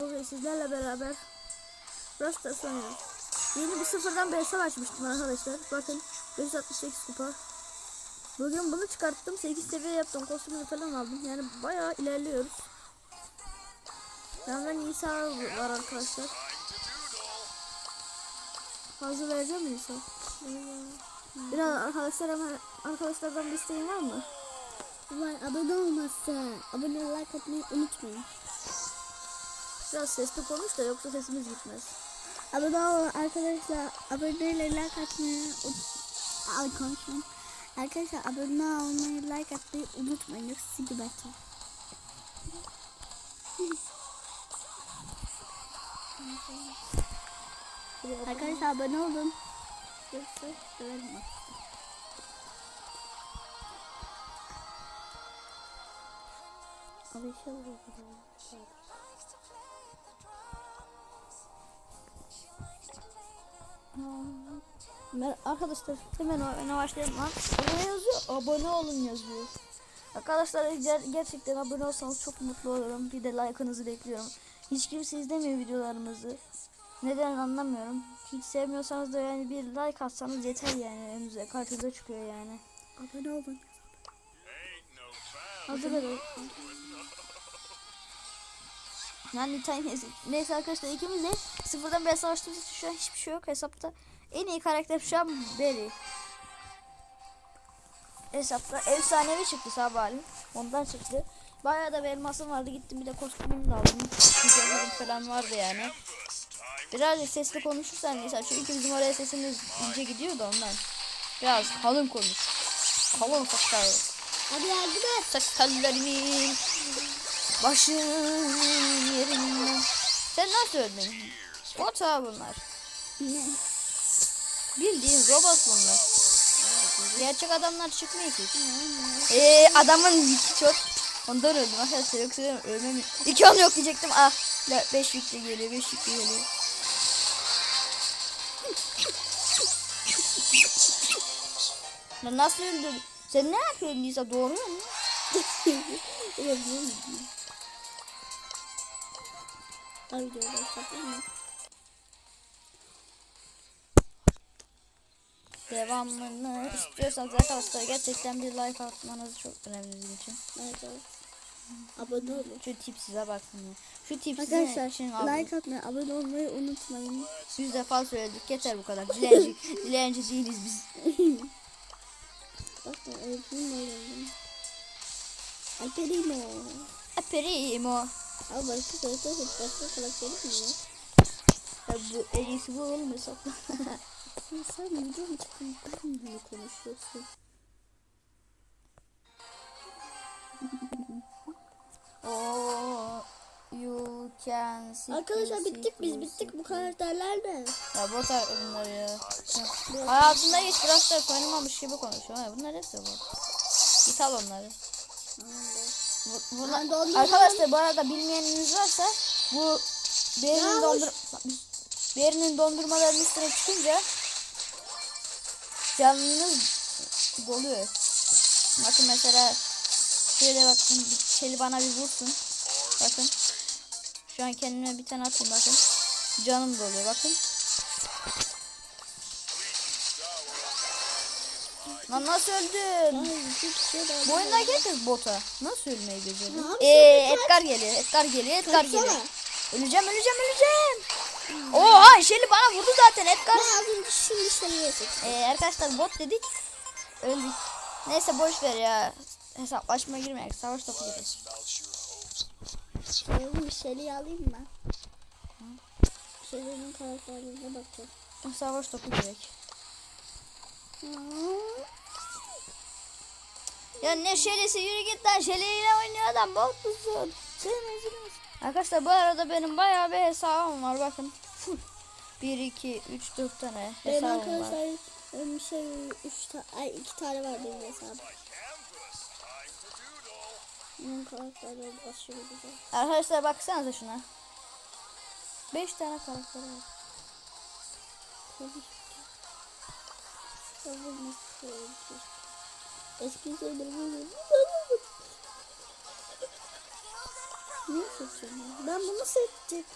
Bugün sizlerle beraber Rasta sanıyorum. Yeni bir sıfırdan bir hesap açmıştım arkadaşlar. Bakın 568 kupa. Bugün bunu çıkarttım. 8 seviye yaptım. Kostümünü falan aldım. Yani bayağı ilerliyoruz. Yandan İsa var arkadaşlar. Fazla vereceğim mi İsa? Biraz arkadaşlar hemen arkadaşlardan bir isteğin var mı? Var abone olmazsa abone like atmayı unutmayın. Biraz sesli konuş da yoksa sesimiz gitmez. Abone ol arkadaşlar. Aboneyle like atmayı Al konuşmayın. Arkadaşlar abone olmayı like atmayı unutmayın. Yoksa sizi bakacağım. Arkadaşlar abone olun. Yoksa döverim bak. Ben arkadaşlar hemen oyuna başlayalım lan. Ne yazıyor? Abone olun yazıyor. Arkadaşlar ger- gerçekten abone olsanız çok mutlu olurum. Bir de like'ınızı bekliyorum. Hiç kimse izlemiyor videolarımızı. Neden anlamıyorum. Hiç sevmiyorsanız da yani bir like atsanız yeter yani önünüze karşınıza çıkıyor yani. Abone olun. Hazır olun. Yani tane neyse arkadaşlar ikimiz de sıfırdan bir savaştığımız için şu an hiçbir şey yok hesapta. En iyi karakter şu an Berry. Hesapta efsanevi çıktı sabahleyin. Ondan çıktı. Bayağı da bir elmasım vardı. Gittim bir de kostümümü de aldım. Güzellerim falan vardı yani. Birazcık sesli konuşursan mesela çünkü bizim oraya sesimiz ince gidiyor da ondan. Biraz kalın konuş. Kalın saçlar. Hadi yardım et. Saç başım yerinden. Sen nasıl öldün? Bot ha bunlar. Bildiğin robot bunlar. Gerçek adamlar çıkmıyor ki. Eee adamın iki çok. Ondan öldüm arkadaşlar yoksa ölmem. İki an yok diyecektim. Ah. La, beş vikli geliyor. Beş vikli geliyor. Lan nasıl öldün? Sen ne yapıyorsun Nisa? Doğruyor mu? Abi videoyu başlatayım mı? Devamını istiyorsanız arkadaşlar gerçekten bir like atmanız çok önemli bizim için. Evet evet. Abone olun. Şu tipsize bakın ya. Şu tipsize Arkadaşlar için aldım. like atmayı, abone olmayı unutmayın. Yüz defa söyledik yeter bu kadar. Dilenci, dilenci değiliz biz. Bak da öğretmenim öyle. Alperino. Aperimo. Abi başka karakter hep başka karakteri mi ya? Ya bu en iyisi bu oğlum hesapla. Sen, sen video mu çıktın? Ben mi konuşuyorsun? Oh, you can see. Arkadaşlar bittik biz bittik bu karakterlerle. Ya boş ver bunları ya. Hayatında hiç biraz da oynamamış gibi konuşuyor. Bunlar hepsi bu. Git al onları. Bu- dondurma- Arkadaşlar bu arada bilmeyeniniz varsa bu Beri'nin dondur Beri'nin dondurmalarının üstüne çıkınca canınız doluyor. Bakın mesela şöyle bakın çeli bana bir vursun. Bakın. Şu an kendime bir tane atayım bakın. Canım doluyor bakın. Lan nasıl öldün? Bu oyundaki herkes bota. Nasıl ölmeyi? Ne Eee yapıyorsun? Edgar geliyor. Edgar geliyor. Edgar geliyor. Öleceğim öleceğim öleceğim. Oha Shelly bana vurdu zaten Edgar. Ben az önce şimdi seçtim. Ee, arkadaşlar bot dedik. Öldük. Neyse boş ver ya. Hesaplaşma girmeyek. Savaş topu. Şöyle bir şeyleri alayım mı? Şeylerin karakterlerine bakacağım. Savaş topu gerek. Ya ne Shelly'si yürü git lan. Shelly ile oynuyor adam. Rezil misin? Arkadaşlar bu arada benim bayağı bir hesabım var. Bakın. Full. 1, 2, 3, 4 tane Benim hesabım var. arkadaşlar bir şey üç ta ay iki tane var benim hesabım. Benim karakterler aşırı güzel. Arkadaşlar baksanıza şuna. 5 tane karakter var. Tabii. Tabii nasıl? Ben bunu seçecek.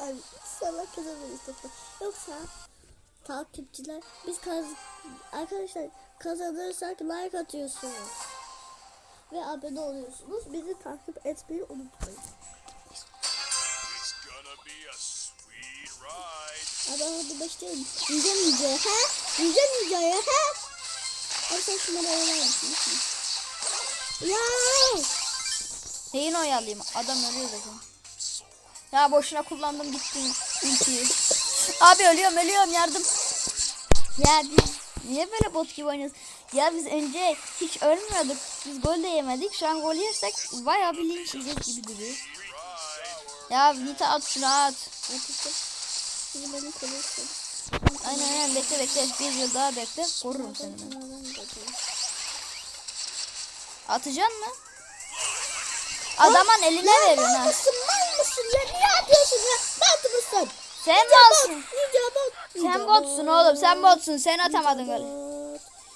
Ay sana kazanırız topu. Yoksa takipçiler biz kaz arkadaşlar kazanırsak like atıyorsunuz. Ve abone oluyorsunuz. Bizi takip etmeyi unutmayın. Abi hadi başlayalım. Ninja ninja ha? Ninja ninja ya ha? Abi sen şunları lütfen? Ya! Neyin oyalayayım? Adam ölüyor zaten. Ya boşuna kullandım gittim ultiyi. Abi ölüyorum ölüyorum yardım. Ya biz niye böyle bot gibi oynuyoruz? Ya biz önce hiç ölmüyorduk. Biz gol de yemedik. Şu an gol yersek bayağı bir linç yiyecek gibi duruyor. Ya Nita at şunu at. Artık sizi beni koruyorsun. Aynen aynen bekle bekle. Bir yıl daha bekle. Korurum seni ben. Atacaksın mı? Adamın eline veriyorsun ha. mısın? Mal mısın ya? Niye yapıyorsun ya? Bot mısın? Sen malsın. Ninja bot. Sen botsun oğlum sen botsun. Sen atamadın golü.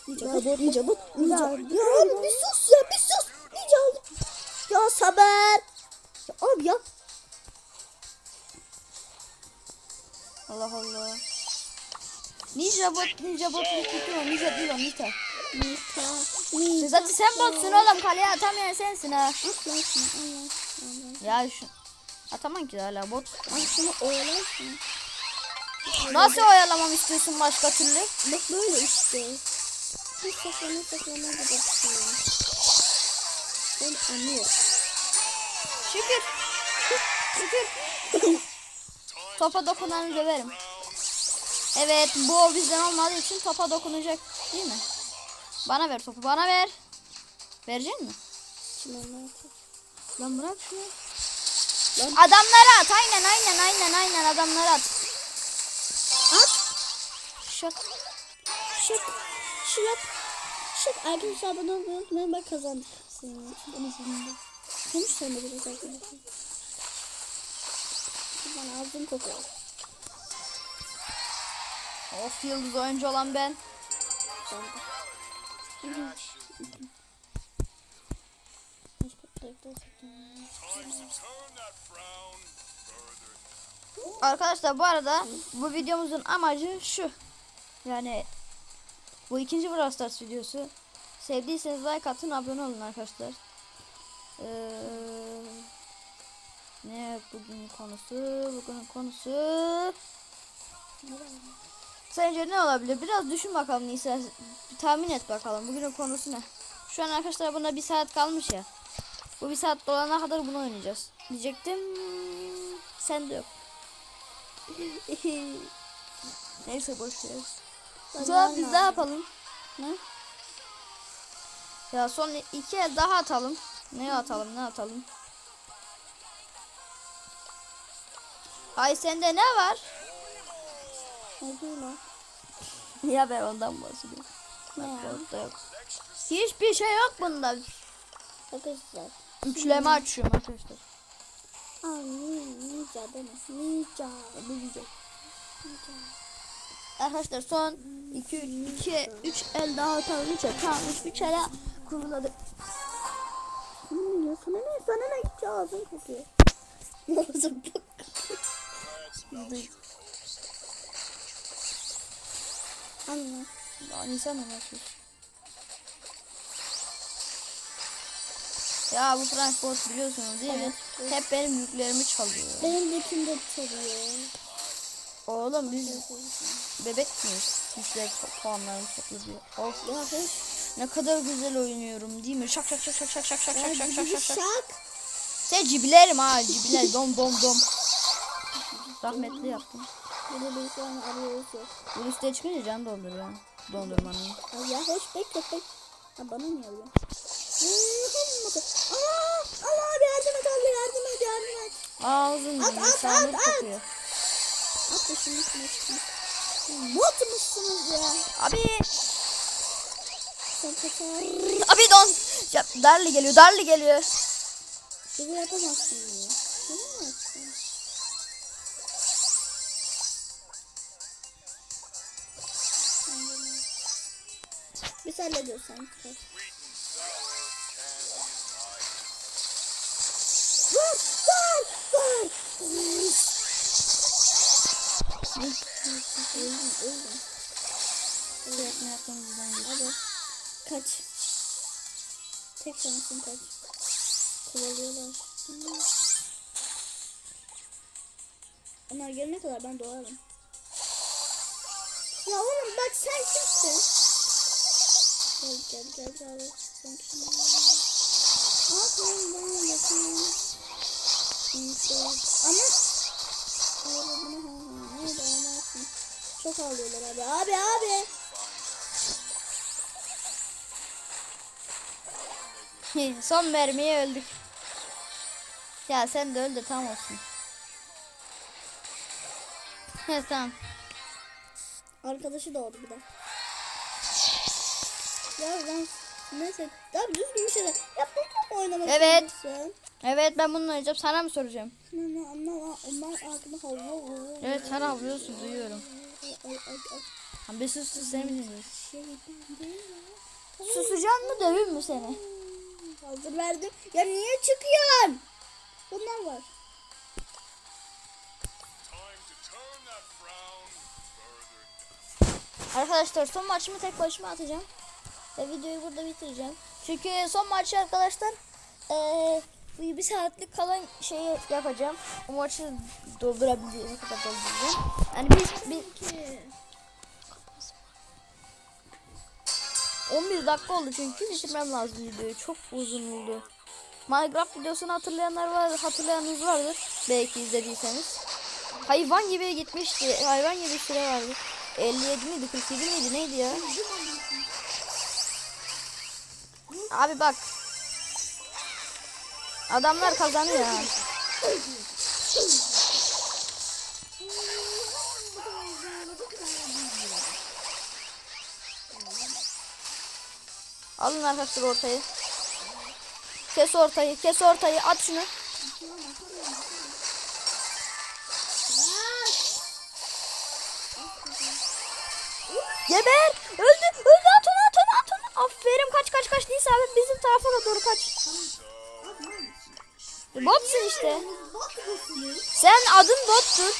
Ninja bot. Ninja bot. Ninja. Ya oğlum bir sus ya bir sus. Ninja oğlum. Ya sabır. Ya abi ya. Allah Allah. Ninja bot, ninja bot, o, ninja değil o, nita. Nita. Ninja. Zaten sen botsun oğlum, kaleye atamayan sensin ha. At lan şunu. Al lan. Ya şu... Ataman ki hala bot. Al şunu oyalar şunu. Nasıl oyalamam istiyorsun başka türlü? Bak böyle işte. Bir saklama saklama gidiyorsun. Ben anlıyorum. Şükür. Şükür. Topa dokunanı döverim. Evet bu bizden olmadığı için topa dokunacak değil mi? Bana ver topu bana ver. Verecek mi? Lan bırak şunu. Adamlara at aynen aynen aynen aynen adamlara at. At. Şak. Şık. Şık. Şık. Arkadaşlar abone olmayı unutmayın. Bak kazandık. Senin için. Konuş sen de biraz arkadaşlar. Bana ağzım kokuyor. Of yıldız oyuncu olan ben. Arkadaşlar bu arada bu videomuzun amacı şu. Yani bu ikinci Brawl Stars videosu. Sevdiyseniz like atın abone olun arkadaşlar. Ee, ne bugün konusu? Bugünün konusu. Sence ne olabilir? Biraz düşün bakalım Nisa. Bir tahmin et bakalım. Bugünün konusu ne? Şu an arkadaşlar buna bir saat kalmış ya. Bu bir saat dolana kadar bunu oynayacağız. Diyecektim. Sen de yok. Neyse boş ver. Sonra biz ne yapalım? Ne? Ya son iki el daha atalım. Ne atalım ne atalım? Ay sende ne var? Ne diyor lan? Ya ben ondan bahsediyorum. Ne ya? Yok. Hiçbir şey yok bunda. Arkadaşlar. Üçleme açıyorum arkadaşlar. Aa ninja deme. Ninja. Ninja. Arkadaşlar son 2 2 3 el daha atalım. 3 el tamam 3 ele kuruladık. Sana ne? Sana ne? Ağzın kokuyor. Ağzım Anne. Ya insan yapıyorsun? Ya bu Frank Bot biliyorsunuz değil mi? Hep benim yüklerimi çalıyor. Benim de kimde çalıyor. Oğlum biz bebek miyiz? Yükler puanlarını topluyor. Of Ya ne kadar güzel oynuyorum değil mi? Şak şak şak şak şak şak şak şak şak şak şak şak. Şak. Sen cibilerim ha cibiler dom dom dom. Rahmetli yaptım. Bunu bir sonra arıyoruz. Bu üstte çıkınca can donduruyor. Dondurmanın. Ya hoş be köpek. Ha bana niye öyle? Aa, Allah yardım et Allah yardım et yardım et. Ağzını at, at, at, at. Tutuyor. At başını üstüne Bot musunuz ya? Abi. Abi don. Ya, darlı geliyor darlı geliyor. Bunu yapamazsın ya. Görsel'le görsel. Var, var, var. Öldüm, öldüm. Evet, ne yapmamızdan Hadi. Kaç. Tek şansın kaç. Kovalıyorlar. Onlar gelene kadar ben doğarım. Ya oğlum bak sen kimsin? Gel gel gel gel. Aferin ben yakınım. Ama Öyle bunu ha ha. Ne dayanamazsın. Çok ağlıyorlar abi. Abi abi. Son mermiye öldük. Ya sen de öl de tam olsun. He tamam. Arkadaşı doğdu bir de. Ya ben neyse daha düzgün bir şeyler yapmam mı oynamak Evet. istiyorsun? Evet ben bununla oynayacağım. Sana mı soracağım? Ne anla onlar havlu. Evet sen avlıyorsun duyuyorum. Ay ay ay. Ha, Bir sus sus seni mi dinliyoruz? Şey ben ya. Susacaksın mı döveyim mi seni? Hazır verdim. Ya niye çıkıyorsun? Bunlar var. Time to turn that frown further Arkadaşlar son maçımı tek başıma atacağım. Ve videoyu burada bitireceğim. Çünkü son maçı arkadaşlar eee bir saatlik kalan şeyi yapacağım. O maçı doldurabildiğim kadar dolduracağım. Yani biz bir 11 dakika oldu çünkü bitirmem lazım videoyu. Çok uzun oldu. Minecraft videosunu hatırlayanlar var, hatırlayanınız vardır. Belki izlediyseniz. Hayvan gibi gitmişti. Hayvan gibi süre vardı. 57 miydi, 47 miydi, neydi ya? Abi bak. Adamlar kazanıyor. Alın arkadaşlar ortayı. Kes ortayı, kes ortayı, at şunu. Geber! Öldü! Öldü! At onu! At onu! Aferin! Kaç kaç kaç! Neyse abi bizim tarafa doğru kaç. E, Botsun işte. Sen adın bottur.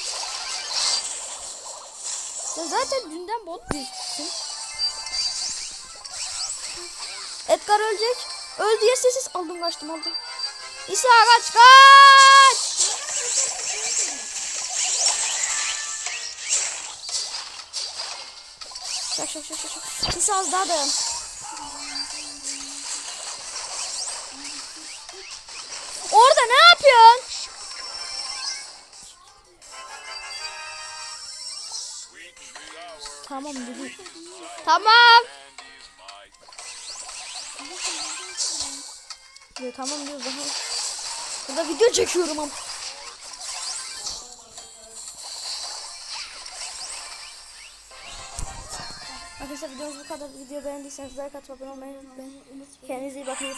Sen zaten dünden bot değilsin. Edgar ölecek. Öldü ya sessiz. Aldım kaçtım aldım. İsa kaç kaç! Şak şak şak. şak. İsa az daha dayan. Yapıyorsun? Tamam dedi. Tamam. Diyor, tamam diyoruz daha. Burada video çekiyorum ama. Arkadaşlar videomuz bu kadar. Video beğendiyseniz like olmayı unutmayın. Kendinize iyi bakın.